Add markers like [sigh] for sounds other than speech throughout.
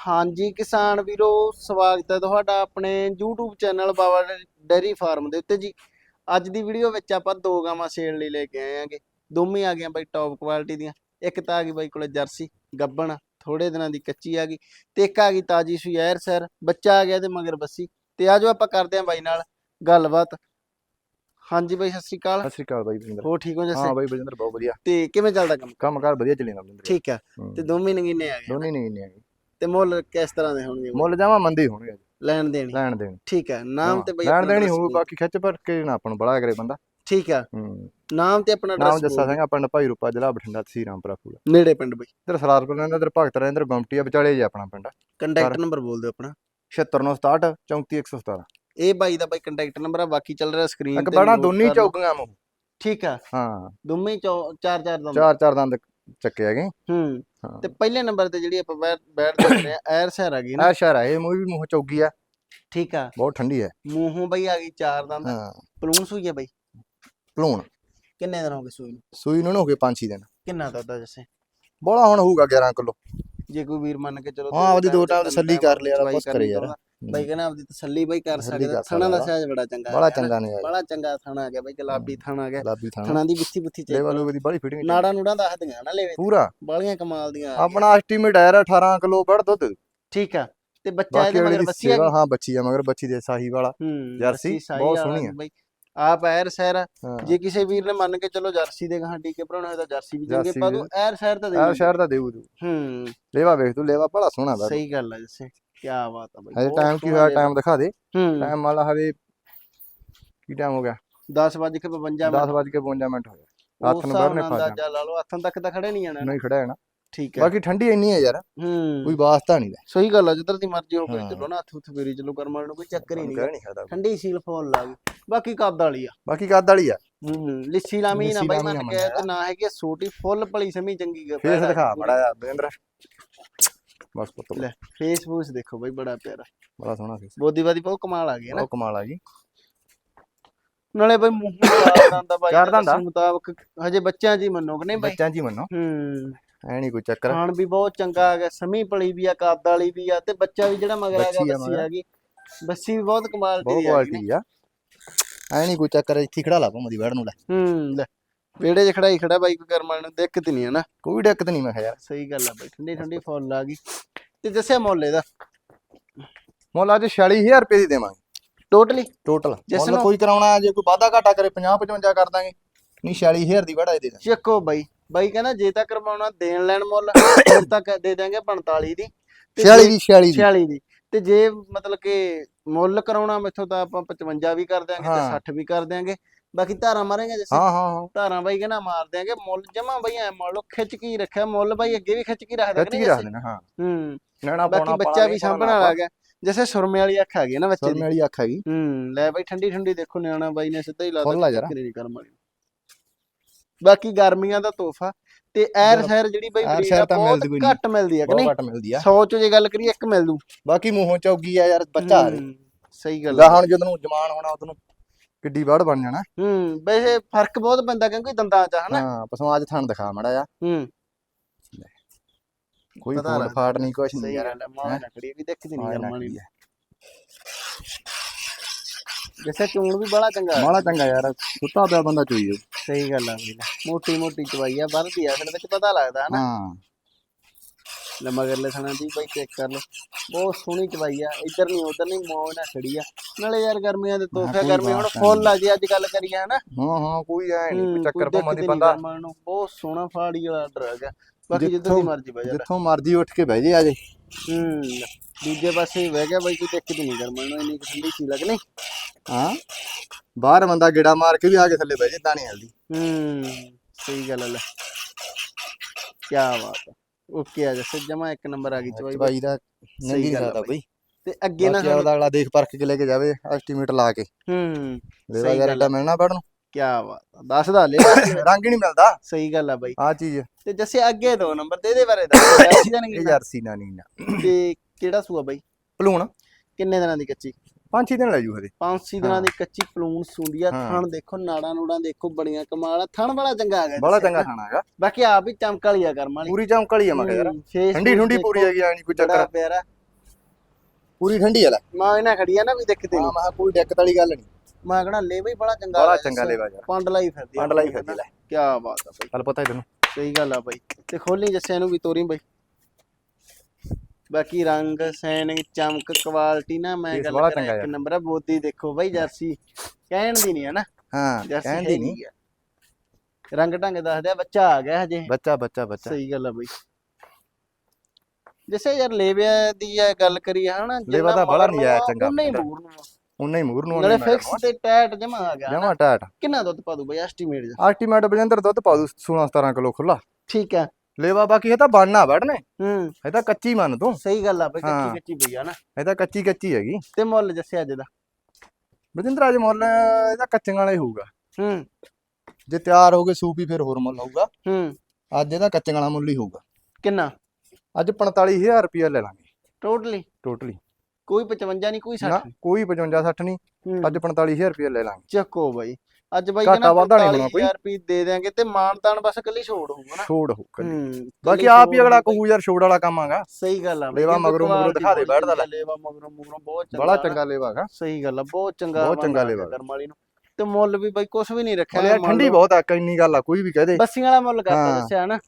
ਹਾਂਜੀ ਕਿਸਾਨ ਵੀਰੋ ਸਵਾਗਤ ਹੈ ਤੁਹਾਡਾ ਆਪਣੇ YouTube channel Baba dairy farm ਦੇ ਉੱਤੇ ਜੀ। ਅੱਜ ਦੀ ਵੀਡੀਓ ਵਿੱਚ ਆਪਾਂ ਦੋ ਗਾਵਾਂ ਸੇਲ ਲਈ ਲੈ ਕੇ ਆਏ ਆਂਗੇ। ਦੋਵੇਂ ਆ ਗਈਆਂ ਬਾਈ ਟੌਪ ਕੁਆਲਿਟੀ ਦੀਆਂ। ਇੱਕ ਤਾਂ ਆ ਗਈ ਬਾਈ ਕੋਲੇ ਜਰਸੀ ਗੱਬਣ ਥੋੜੇ ਦਿਨਾਂ ਦੀ ਕੱਚੀ ਆ ਗਈ। ਤੇ ਇੱਕ ਆ ਗਈ ਤਾਜੀ ਸੂਈ ਐਰ ਸਰ। ਬੱਚਾ ਆ ਗਿਆ ਤੇ ਮਗਰ ਬੱਸੀ। ਤੇ ਆਜੋ ਆਪਾਂ ਕਰਦੇ ਆਂ ਬਾਈ ਨਾਲ ਗੱਲਬਾਤ। ਹਾਂਜੀ ਬਾਈ ਸਤਿ ਸ਼੍ਰੀ ਅਕਾਲ। ਸਤਿ ਸ਼੍ਰੀ ਅਕਾਲ ਬਾਈ ਬਜਿੰਦਰ। ਹੋ ਠੀਕ ਹੋ ਹਾਂ ਜੱਸੇ ਬਾਈ ਬਜਿੰਦਰ ਬਹੁਤ ਵਧੀਆ। ਤੇ ਕਿਵੇਂ ਚੱਲਦਾ ਕੰਮ? ਕੰਮਕਾਰ ਵਧੀਆ ਚੱਲੀ ਜਾਂਦਾ ਬਜਿੰਦਰ। ਠੀਕ ਆ। ਤੇ ਦੋਵੇਂ ਨਗੀਨੇ ਆ ਗਏ ਦੋਨੇ ਨਹੀਂ ਇੰਨੇ ਹੈਗੇ ਤੇ ਮੁੱਲ ਕਿਸ ਤਰ੍ਹਾਂ ਦੇ ਹੋਣਗੇ? ਮੁੱਲ ਜਾਵਾਂ ਮੰਦੀ ਹੋਣਗੇ ਲੈਣ ਦੇਣੀ ਲੈਣ ਦੇਣ ਠੀਕ ਹੈ ਨਾਮ ਤੇ ਬਈ ਲੈਣ ਆਪਣਾ ਦੇਣੀ ਦੱਸੋ ਹੋਊ। ਬਾਕੀ ਖਿੱਚ ਪਰ ਕੇ ਨਾ ਆਪਾਂ ਨੂੰ ਬੜਾ ਕਰੇ ਬੰਦਾ। ਠੀਕ ਆ। ਹੂੰ। ਨਾਮ ਤੇ ਆਪਣਾ ਨਾਮ ਜੱਸਾ ਸਿੰਘ ਆਪਾਂ ਭਾਈ ਰੂਪਾ ਜ਼ਿਲ੍ਹਾ ਬਠਿੰਡਾ ਤਹਿਸੀਲ ਰਾਮਪੁਰਾ ਫੂਲ ਨੇੜੇ ਪਿੰਡ ਬਈ। ਇਧਰ ਸਲਾਰਪੁਰ ਰਹਿੰਦਾ ਇਧਰ ਭਗਤ ਰਹਿੰਦਾ ਗੁੰਮਟੀ ਆ ਵਿਚਾਲੇ ਜੇ ਆਪਣਾ ਪਿੰਡ। ਕੰਟੈਕਟ ਨੰਬਰ ਬੋਲ ਦਿਓ ਆਪਣਾ। 7967 34117 ਇਹ ਬਾਈ ਦਾ ਬਾਈ ਕੰਟੈਕਟ ਨੰਬਰ ਆ ਬਾਕੀ ਚੱਲ ਰਿਹਾ ਸਕਰੀਨ ਇੱਕ ਬੜਾ ਦੋਨੀ ਚੌਕੀਆਂ ਮੂੰਹ ਠੀਕ ਆ। ਹਾਂ। ਦੋਵੇਂ ਚਾਰ ਚਾਰ ਦਮ ਚਾਰ ਚਾਰ ਦੰਦ ਚੱਕੇ ਹੈਗੇ ਹੂੰ ਹਾਂ। ਤੇ ਪਹਿਲੇ ਨੰਬਰ ਤੇ ਜਿਹੜੀ ਆਪਾਂ ਬੈਠ ਬੈਠ ਰਹੇ ਆ [coughs] ਐਰ ਸਹਿਰ ਆ ਗਈ ਨਾ। ਆ ਸ਼ਹਿਰ ਆ ਇਹ ਮੂੰਹ ਵੀ ਮੂੰਹ ਚੌਗੀ ਆ। ਠੀਕ ਆ। ਬਹੁਤ ਠੰਡੀ ਹੈ ਮੂੰਹੋਂ ਬਈ ਆ ਗਈ ਚਾਰ ਦੰਦ। ਹਾਂ। ਪਲੂਣ ਸੂਈ ਆ ਬਈ? ਭਲੂਣ ਕਿੰਨੇ ਦਿਨ ਹੋ ਗਏ ਸੂਈ ਨੂੰ? ਸੂਈ ਨੂੰ ਨਾ ਹੋ ਗਏ 5-6 ਦਿਨ। ਕਿੰਨਾ ਦੁੱਧ ਆ ਜੱਸੇ? ਬੋਲਾ ਹੁਣ ਹੋਊਗਾ 11 ਕਿਲੋ। ਜੇ ਕੋਈ ਵੀਰ ਮੰਨ ਕੇ ਚਲੋ ਹਾਂ, ਉਹਦੀ ਦੋ time ਤਸੱਲੀ ਕਰ ਲਿਆ, ਬਸ ਕਰੇ ਯਾਰ। ਬਾਈ ਕਹਿੰਦਾ ਆਪਦੀ ਤਸੱਲੀ ਬਾਈ ਕਰ ਸਕਦਾ। ਥਣਾ ਦਾ। ਸਾਜ ਬੜਾ ਚੰਗਾ ਬੜਾ। ਚੰਗਾ ਨੇ ਬੜਾ ਚੰਗਾ ਥਣਾ ਆ ਗਿਆ ਬਾਈ ਗੁਲਾਬੀ ਥਣਾ ਆ ਗਿਆ ਥਾਣਾ। ਦੀ ਬਿੱਥੀ ਬੁੱਥੀ ਚੈੱਕ ਲੈਵਲ ਉਹਦੀ ਬੜੀ ਫਿਟਿੰਗ ਨਾੜਾ ਨੂੜਾ ਦੱਸਦੀਆਂ ਨਾ ਲੈਵੇ ਪੂਰਾ। ਬਾਲੀਆਂ ਕਮਾਲ ਦੀਆਂ। ਆਪਣਾ ਐਸਟੀਮੇਟ ਹੈ 18 ਕਿਲੋ ਬੜ ਦੁੱਧ। ਠੀਕ ਆ। ਤੇ ਬੱਚਾ ਇਹਦੇ ਮਗਰ ਬੱਸੀ ਆ ਹਾਂ ਬੱਚੀ ਆ ਮਗਰ ਬੱਚੀ ਦੇ ਸਾਹੀ ਵਾਲਾ। ਜਰਸੀ ਬਹੁਤ ਸੋਹਣੀ ਆ। ਬਾਈ। ਆਪ ਐਰ ਸਹਿਰ ਜੇ ਕਿਸੇ ਵੀਰ ਨੇ ਮੰਨ ਕੇ ਚਲੋ ਜਰਸੀ ਦੇ ਗਾਂ ਟੀਕੇ ਭਰਾਉਣਾ ਹੋਇਆ ਤਾਂ ਜਰਸੀ ਵੀ ਜਰਸੀ ਪਾ ਦੋ ਐਰ ਸਹਿਰ ਤਾਂ ਦੇ ਸ਼ਹਿਰ ਦਾ ਦੇਊ ਹੂੰ। ਲੇਵਾ ਵੇਖ ਤੂੰ ਲੇਵਾ ਬੜਾ ਸੋਹਣਾ ਦਾ ਸਹੀ ਗੱਲ ਆ ਜੱਸੇ। ਕੀ ਬਾਤ ਆ ਬਾਈ ਹਜੇ ਟਾਈਮ ਕੀ ਹੋਇਆ। ਟਾਈਮ ਦਿਖਾ ਦੇ ਹੂੰ ਟਾਈਮ ਵਾਲਾ ਹਜੇ ਕੀ ਟਾਈਮ ਹੋ ਗਿਆ 10 ਵਜੇ ਕੇ 52 10 ਵਜ ਕੇ 52 ਮਿੰਟ ਹੋਇਆ ਉਸ ਹੱਥ ਨੂੰ ਨਾਲ ਖਾ ਜਾਣਾ ਅੰਦਾਜ਼ਾ ਲਾ ਲਓ ਹੱਥਾਂ ਤੱਕ ਤਾਂ ਖੜੇ ਨਹੀਂ ਜਾਣਾ ਨਾ। ਨਹੀਂ ਖੜਾ ਹੈ ਨਾ ਠੀਕ ਹੈ ਬਾਕੀ ਠੰਡੀ ਇੰਨੀ ਹੈ ਯਾਰ ਹੂੰ ਕੋਈ ਵਾਸਤਾ ਨਹੀਂ ਲੈ ਸਹੀ ਗੱਲ ਆ ਜਿੱਧਰ ਦੀ ਮਰਜ਼ੀ ਹੋ ਹਾਂ। ਚਲੋ ਨਾ ਹੱਥ ਹੁੱਥ ਫੇਰੀ ਚਲੋ ਕਰਮਾਂ ਨੂੰ ਕੋਈ ਚੱਕਰ ਹੀ ਨਹੀਂ ਠੰਡੀ ਸੀਲ ਫੋਨ ਲਾ ਗਈ ਬਾਕੀ ਕੱਦ ਵਾਲੀ ਆ ਬਾਕੀ ਕੱਦ ਵਾਲੀ ਆ ਹੂੰ ਲਿੱਸੀ ਲਾਮੀ ਨਾ ਬਾਈ ਮੰਨ ਨਾ ਕੇ ਤੇ ਨਾ ਹੈਗੀ ਛੋਟੀ ਫੁੱਲ ਭਲੀ ਸਮੀ ਚੰਗੀ ਗ- ਫੇਸ ਦਿਖਾ। ਬੜਾ ਬੇਂਦਰ ਬਸ ਪੁੱਤ ਲੈ ਫੇਸ ਫੂਸ ਦੇਖੋ ਬਾਈ ਬੜਾ ਪਿਆਰਾ। ਬੜਾ ਸੋਹਣਾ ਫੇਸ। ਬੋਦੀ ਬਾਦੀ ਬਹੁਤ ਕਮਾਲ ਆ ਗਈ ਨਾ। ਉਹ ਕਮਾਲ ਆ ਗਈ ਨਾਲੇ ਬਾਈ ਮੂੰਹ ਆ ਬਾਈ ਚਾਰ ਦੇ ਮੁਤਾਬਕ ਹਜੇ ਬੱਚਿਆਂ ਜੀ ਮੰਨੋ ਕਿ ਨਹੀਂ ਬਾਈ? ਬੱਚਿਆਂ ਜੀ ਮੰਨੋ। ਹੂੰ। ਐ ਨਹੀਂ ਕੋਈ ਚੱਕਰ। ਖਾਣ ਵੀ ਬਹੁਤ ਚੰਗਾ ਆ ਗਿਆ ਸਮੀ ਪਲੀ ਵੀ ਆ ਕੱਦ ਵਾਲੀ ਵੀ ਆ ਤੇ ਬੱਚਾ ਵੀ ਜਿਹੜਾ ਮਗਰ ਆ ਗਿਆ ਬੱਸੀ। ਆ ਗਈ। ਬੱਸੀ ਵੀ ਬਹੁਤ ਕਮਾਲ ਬਹੁਤ ਦੀ ਆ ਗਈ ਕੁਆਲਿਟੀ ਆ। ਐ ਨਹੀਂ ਕੋਈ ਚੱਕਰ ਇੱਥੇ ਖੜਾ ਲਾ ਭਾਵੇਂ ਦੀ ਵੜ ਨੂੰ ਲੈ। ਹੂੰ ਲੈ। ਵਿਹੜੇ 'ਚ ਖੜਾ ਹੀ ਖੜਾ ਬਾਈ ਕੋਈ ਕਰਮਾਂ ਨੂੰ ਦਿੱਕਤ ਨਹੀਂ ਹੈ ਨਾ ਕੋਈ ਦਿੱਕਤ ਨਹੀਂ ਮੈਂ ਕਿਹਾ। ਯਾਰ ਸਹੀ ਗੱਲ ਆ ਬਾਈ ਠੰਡੀ ਠੰਡੀ ਫੁੱਲ ਆ ਗਈ। ਤੇ ਦੱਸਿਆ ਮੁੱਲ ਇਹਦਾ? ਮੁੱਲ ਅੱਜ 46000 ਰੁਪਏ ਦੀ ਦੇਵਾਂਗੇ। ਟੋਟਲੀ ਟੋਟਲ ਜਿਸ ਮੁੱਲ ਨੂੰ- ਕੋਈ ਕਰਾਉਣਾ ਜੇ ਕੋਈ ਵਾਧਾ ਘਾਟਾ ਕਰੇ 50 55 ਕਰ ਦਾਂਗੇ। ਨਹੀਂ 46000 ਦੀ ਵੜਾ ਦੇ। ਦਾਂਗੇ ਚੱਕੋ ਬਾਈ। ਬਾਈ ਕਹਿੰਦਾ ਜੇ ਤਾਂ ਕਰਵਾਉਣਾ ਦੇਣ ਲੈਣ ਮੁੱਲ। ਫਿਰ ਤਾਂ ਕ- ਦੇ ਦਾਂਗੇ 45 ਦੀ। ਤੇ 46 ਜੇ- ਦੀ 46 ਦੀ। 46 ਦੀ। ਤੇ ਜੇ ਮਤਲਬ ਕਿ ਮੁੱਲ ਕਰਾਉਣਾ ਮੈਥੋਂ ਤਾਂ ਆਪਾਂ 55 ਵੀ ਕਰ ਦਿਆਂਗੇ ਤੇ ਹਾਂ। 60 ਵੀ ਕਰ ਦਿਆਂਗੇ। ਬਾਕੀ ਧਾਰਾਂ ਮਾਰਾਂਗੇ ਜਿਵੇਂ ਹਾਂ ਹਾਂ ਹਾਂ। ਧਾਰਾਂ ਬਾਈ ਕਹਿੰਦਾ ਮਾਰ ਦਿਆਂਗੇ ਮੁੱਲ ਜਮਾ ਬਾਈ ਐ ਮੰਨ ਲਓ ਖਿੱਚ ਕੀ ਰੱਖਿਆ ਮੁੱਲ ਬਾਈ ਅੱਗੇ ਵੀ ਖਿੱਚ ਕੀ ਰੱਖਦਾ ਖਿੱਚ ਕੇ ਰੱਖ ਦੇਣਾ ਹਾਂ। ਹੂੰ। ਨੈਣਾ ਬਾਕੀ ਪਾਉਣਾ ਬੱਚਾ ਵੀ ਸਾਂਭਣ ਵਾਲਾ ਆ ਗਿਆ ਜਿਵੇਂ ਸੁਰਮੇ ਵਾਲੀ ਅੱਖ ਆ ਗਈ ਨਾ ਬੱਚੇ ਸਰਮੇ ਵਾਲੀ ਅੱਖ ਹੈਗੀ ਹੂੰ ਲੈ ਬਾਈ ਠੰਡੀ ਠੰਡੀ ਦੇਖੋ ਨਿਆਣਾ ਬਾਈ ਨੇ ਸਿੱਧਾ ਹੀ ਲਾ ਆ ਜਰਾ। ਨਹੀਂ ਕਰਮ ਵਾਲੀ। ਬਾਕੀ ਗਰਮੀਆਂ ਦਾ ਤੋਹਫਾ ਤੇ ਐਰ ਸ਼ਹਿਰ ਜਿਹੜੀ ਬਾਈ ਬਰੀਡ ਆ ਬਹੁਤ ਮਿਲਦੀ। ਘੱਟ ਮਿਲਦੀ ਆ ਕਿ ਨਹੀਂ? ਬਹੁਤ ਘੱਟ ਮਿਲਦੀ ਆ। 100 ਚ ਜੇ ਗੱਲ ਕਰੀਏ ਇੱਕ ਮਿਲ ਦੂ। ਬਾਕੀ ਮੂੰਹੋਂ ਚੌਗੀ ਆ ਯਾਰ ਬੱਚਾ ਆ ਸਹੀ ਗੱਲ ਆ। ਗਾਹਣ ਜਦੋਂ ਨੂੰ ਜਮਾਨ ਹੋਣਾ ਉਦੋਂ ਕਿੱਡੀ ਵੜ ਬਣ ਜਾਣਾ। ਹੂੰ ਵੈਸੇ ਫ਼ਰਕ ਬਹੁਤ ਪੈਂਦਾ ਕਿਉਂਕਿ ਦੰਦਾਂ ਚ ਹਨਾ? ਹਾਂ ਪਸੋਂ ਅੱਜ ਥਣ ਦਿਖਾ ਮੜਾ ਆ ਹੂੰ। ਕੋਈ ਫੋਨ ਫਾਟ ਨਹੀਂ ਕੁਛ ਨਹੀਂ ਯਾਰ। ਮਾਂ ਨਕੜੀ ਵੀ ਦੇਖਦੀ ਨਹੀਂ ਮਾਂ ਕਰਮ ਵਾਲੀ ਨਕਲੀ ਆ। ਜਿਵੇਂ ਚੂਣ ਵੀ ਬੜਾ ਚੰਗਾ। ਮਾੜਾ ਚੰਗਾ ਯਾਰ ਸੁੱਤਾ ਪਿਆ ਬੰਦਾ ਚੋਈ। ਸਹੀ ਗੱਲ ਆ ਮੋਟੀ ਮੋਟੀ ਚਵਾਈ ਆ ਵੱਧਦੀ ਆ ਅਸਲ ਵਿੱਚ ਪਤਾ ਲੱਗਦਾ ਹਨਾ? ਹਾਂ। ਲੈ ਮਗਰਲੇ ਥਣਾ ਦੀ ਬਾਈ ਚੈੱਕ ਕਰ ਲਓ। ਬਹੁਤ ਸੋਹਣੀ ਚਵਾਈ ਆ ਇੱਧਰ ਨਹੀਂ ਉਧਰ ਨਹੀਂ ਮੌਜ ਨਾਲ ਖੜੀ ਆ। ਨਾਲੇ ਯਾਰ ਗਰਮੀਆਂ ਦੇ ਤੋਹਫੇ ਗਰਮੀ ਹੁਣ ਫੁੱਲ ਆ ਜੀ ਅੱਜ ਗੱਲ ਕਰੀਏ ਹਨਾ? ਹਾਂ ਹਾਂ ਕੋਈ ਐ ਨਹੀਂ ਹੂੰ, ਚੱਕਰ ਦੀ ਨੀ ਬੰਦਾ ਨੂੰ ਬਹੁਤ ਸੋਹਣਾ ਫਾੜੀ ਵਾਲਾ ਆਰਡਰ ਆ ਬਾਕੀ ਜਿੱਦਾਂ ਦੀ ਮਰਜ਼ੀ ਬਜਾ ਜਿੱਥੋਂ ਮਰਜ਼ੀ ਉੱਠ ਕੇ ਬਹਿ ਜੇ ਆ ਜੇ। ਹੂੰ ਦੂਜੇ ਪਾਸੇ ਬਹਿ ਗਿਆ ਬਾਈ ਕੋਈ ਦਿੱਕਤ ਨਹੀਂ ਗਰਮਾਂ ਨੂੰ ਇੰਨੀ ਠੰਡੀ ਸੀ ਲੱਗਣੀ ਹਾਂ ਬਾਹਰ ਬੰਦਾ ਗੇੜਾ ਮਾਰ ਕੇ ਵੀ ਆ ਕੇ ਥੱਲੇ ਬਹਿ ਜੇ ਤਾਂ ਨਹੀਂ ਹਲਦੀ ਹੂੰ ਸਹੀ ਗੱਲ ਆ ਲੈ। ਕੀ ਬਾਤ ਆ। ਓਕੇ ਆ ਜੱਸੇ ਜਮਾ ਇੱਕ ਨੰਬਰ ਆ ਗਈ ਚਵਾਈ ਬਾਈ। ਦਾ ਨਹੀਂ ਗੱਲ ਆ ਬਾਈ। ਤੇ ਅੱਗੇ ਨਾ ਬਾਕੀ ਆਪਦਾ ਅਗਲਾ ਦੇਖ ਪਰਖ ਕੇ ਲੈ ਕੇ ਜਾਵੇ ਐਸਟੀਮੇਟ ਲਾ ਕੇ। ਹੂੰ ਲੈਵਾ ਸਹੀ ਯਾਰ ਮਿਲਣਾ ਪੜਨ ਨੂੰ। ਕੀ ਬਾਤ ਆ ਦੱਸਦਾ ਲੈ [coughs] ਰੰਗ ਹੀ ਨਹੀਂ ਮਿਲਦਾ। ਸਹੀ ਗੱਲ ਆ ਬਾਈ। ਆ ਚੀਜ਼। ਤੇ ਜੱਸੇ ਅੱਗੇ ਦੋ ਨੰਬਰ ਤੇ ਇਹਦੇ ਬਾਰੇ ਦੱਸ ਜਰਸੀ ਦਾ ਇਹ ਨਹੀਂ ਜਰਸੀ ਨਾ ਨਹੀਂ ਨਾ ਤੇ ਕਿਹੜਾ ਸੂਆ ਬਾਈ? ਭਲੂਣ। ਕਿੰਨੇ ਦਿਨਾਂ ਦੀ ਕੱਚੀ? ਪੰਜ ਛੇ ਦਿਨ ਲੈ ਜੂ ਪੰਜ ਛੇ ਦਿਨਾਂ ਹਾਂ। ਦੀ ਕੱਚੀ ਪਲੂਣ ਸੁੰਦੀ ਆ। ਥਣ ਦੇਖੋ ਨਾੜਾਂ ਨੂੜਾਂ ਦੇਖੋ ਬੜੀਆਂ ਕਮਾਲ ਆ। ਥਣ ਬੜਾ ਚੰਗਾ ਆ ਗਿਆ ਬੜਾ ਚੰਗਾ ਖਾਣਾ ਹੈਗਾ। ਬਾਕੀ ਆਪ ਹੀ ਚਮਕ ਵਾਲੀ ਆ ਕਰਮ ਵਾਲੀ। ਪੂਰੀ ਚਮਕਲੀ ਆ ਮੈਂ ਯਾਰ। ਠੰਡੀ ਠੰਡੀ ਪੂਰੀ ਹੈਗੀ ਆ ਨਹੀਂ ਕੋਈ ਚੱਕਰ। ਪਿਆਰਾ। ਪੂਰੀ ਠੰਡੀ ਆ ਲੈ। ਮਾਂ ਇਹਨਾਂ ਖੜੀ ਆ ਨਾ ਵੀ ਹਾਂ ਨਹੀਂ। ਮੈਂ ਕੋਈ ਦਿੱਕਤ ਵਾਲੀ ਗੱਲ ਨਹੀਂ ਮੈਂ ਕਹਣਾ ਲੈ ਬਈ ਬੜਾ ਚੰਗਾ ਬੜਾ ਚੰਗਾ ਲੇਵਾ ਯਾਰ। ਪੰਡ ਲਾਈ ਫਿਰਦੀ ਪੰਡ ਲਾਈ ਫਿਰਦੀ ਲੈ। ਕੀ ਬਾਤ ਆ ਬਈ। ਚੱਲ ਪਤਾ ਤੈਨੂੰ ਸਹੀ ਗੱਲ ਆ ਬਈ। ਤੇ ਖੋਲੀ ਜੱਸਿਆਂ ਨੂੰ ਵੀ ਤੋਰੀ ਬਈ। ਬਾਕੀ ਰੰਗ ਸੈਨ ਚਮਕ ਕੁਆਲਿਟੀ ਨਾ ਮੈਂ ਗੱਲ ਕਰਾਂ ਚੰਗਾ ਇੱਕ ਯਾਰ। ਨੰਬਰ ਆ ਬੋਦੀ ਦੇਖੋ ਬਈ ਜਰਸੀ। ਕਹਿਣ ਦੀ ਨਹੀਂ ਹੈ ਨਾ ਹਾਂ ਜਰਸੀ ਕਹਿੰਦੀ ਨਹੀਂ ਆ। ਰੰਗ ਢੰਗ ਦੱਸਦੇ ਆ ਬੱਚਾ ਆ ਗਿਆ ਹਜੇ। ਬੱਚਾ ਬੱਚਾ ਬੱਚਾ। ਸਹੀ ਗੱਲ ਆ ਬਈ। ਜਿਸੇ ਯਾਰ ਲੇਵਿਆ ਦੀ ਆ ਗੱਲ ਕਰੀ ਹਨਾ ਲੇਵਾ ਤਾਂ ਬੜਾ ਨਜਾਇਜ਼ ਚੰਗਾ ਨਹੀਂ ਹੁੰਦਾ। ਮੂਰ ਨੂੰ ਉਨਾ ਹੀ ਮੂਰ ਨੂੰ ਨਾਲੇ ਫਿਕਸ ਤੇ ਟੈਟ ਜਮਾ ਆ ਗਿਆ ਜਮਾ ਟਾਟ। ਕਿੰਨਾ ਦੁੱਧ ਪਾ ਦੂ ਬਈ ਐਸਟੀਮੇਟ ਆਲਟੀਮੇਟ ਬਜਿੰਦਰ ਦੁੱਧ ਪਾ ਦੂ 16 17 ਕਿਲੋ ਖੁੱਲਾ ਠੀਕ ਆ। ਲੇਵਾ ਬਾਕੀ ਇਹ ਤਾਂ ਬਣਨਾ ਵੜਨੇ ਹੂੰ। ਇਹ ਤਾਂ ਕੱਚੀ ਮੰਨ ਤੂੰ। ਸਹੀ ਗੱਲ ਆ ਬਈ ਹਾਂ। ਕੱਚੀ ਕੱਚੀ ਪਈ ਆ ਨਾ। ਇਹ ਤਾਂ ਕੱਚੀ ਕੱਚੀ ਹੈਗੀ। ਤੇ ਮੁੱਲ ਜੱਸੇ ਅੱਜ ਦਾ। ਬਜਿੰਦਰ ਅੱਜ ਮੁੱਲ ਇਹਦਾ ਕੱਚੀਆਂ ਵਾਲਾ ਹੀ ਹੋਊਗਾ। ਹੂੰ। ਜੇ ਤਿਆਰ ਹੋ ਗਏ ਸੂਪੀ ਫਿਰ ਹੋਰ ਮੁੱਲ ਹੋਊਗਾ। ਹੂੰ। ਅੱਜ ਇਹਦਾ ਕੱਚੀਆਂ ਵਾਲਾ ਮੁੱਲ ਹੀ ਹੋਊਗਾ। ਕਿੰਨਾ? ਅੱਜ 45000 ਰੁਪਇਆ ਲੈ ਲਾਂਗੇ। ਟੋਟਲੀ ਟੋਟਲੀ ਕੋਈ 55 ਨਹੀਂ ਕੋਈ 60 ਨਾ। ਕੋਈ 55 60 ਨਹੀਂ ਹੂੰ। ਅੱਜ 45000 ਰੁਪਇਆ ਲੈ ਲਾਂਗੇ। ਚੱਕੋ ਬਾਈ। ਅੱਜ ਬਾਈ ਘਾਟਾ ਕਹਿੰਦਾ ਵਾਧਾ ਨਹੀਂ ਹੋਣਾ ਕੋਈ। 45000 ਰੁਪਏ ਦੇ ਦਿਆਂਗੇ ਤੇ ਮਾਨਤਾਨ ਬਸ ਕੱਲੀ ਛੋੜ ਹੋਊਗਾ ਨਾ ਛੋੜ ਹੋ ਕੱਲੀ ਬਾਕੀ ਆਪ ਹੀ ਅਗਲਾ ਕਹੂ ਯਾਰ ਛੋੜ ਵਾਲਾ ਕੰਮ ਆਗਾ ਸਹੀ ਗੱਲ ਆ ਲੇਵਾ ਮਗਰੋਂ ਮਗਰੋਂ ਦਿਖਾ ਦੇ ਬੈਠਦਾ ਲੈ। ਲੇਵਾ ਮਗਰੋਂ ਮਗਰੋਂ ਬਹੁਤ ਚੰਗਾ ਬੜਾ। ਚੰਗਾ ਲੇਵਾ ਹੈਗਾ ਸਹੀ ਗੱਲ ਆ ਬਹੁਤ ਚੰਗਾ ਬਹੁਤ ਚੰਗਾ ਲੇਵਾ। ਕਰਮ ਵਾਲੀ ਨੂੰ ਤੇ ਮੁੱਲ ਵੀ ਬਾਈ ਕੁਝ ਵੀ ਨਹੀਂ ਰੱਖਿਆ ਯਾਰ ਠੰਡੀ ਬਹੁਤ ਆ ਇੰਨੀ ਗੱਲ ਆ ਕੋਈ ਵੀ ਕਹਦੇ ਬੱਸੀਆਂ ਵਾਲਾ ਮੁੱਲ ਕਰਤਾ। ਦੱਸਿਆ ਨਾ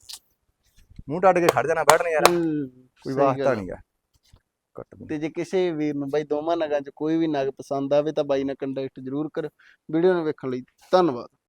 ਮੂੰਹ ਟੱਟ ਕੇ ਖੜ ਜਾਣਾ ਬੈਠਣੇ ਯਾਰ ਕੋਈ ਵਾਸਤਾ। ਨਹੀਂਗਾ ਕੱਟ ਦੂੰ ਤੇ ਜੇ ਕਿਸੇ ਵੀਰ ਨੂੰ ਬਾਈ ਦੋਵਾਂ ਨਗਾਂ 'ਚ ਕੋਈ ਵੀ ਨਗ ਪਸੰਦ ਆਵੇ ਤਾਂ ਬਾਈ ਨਾਲ ਕੰਟੈਕਟ ਜ਼ਰੂਰ ਕਰੋ। ਵੀਡੀਓ ਨੂੰ ਵੇਖਣ ਲਈ ਧੰਨਵਾਦ।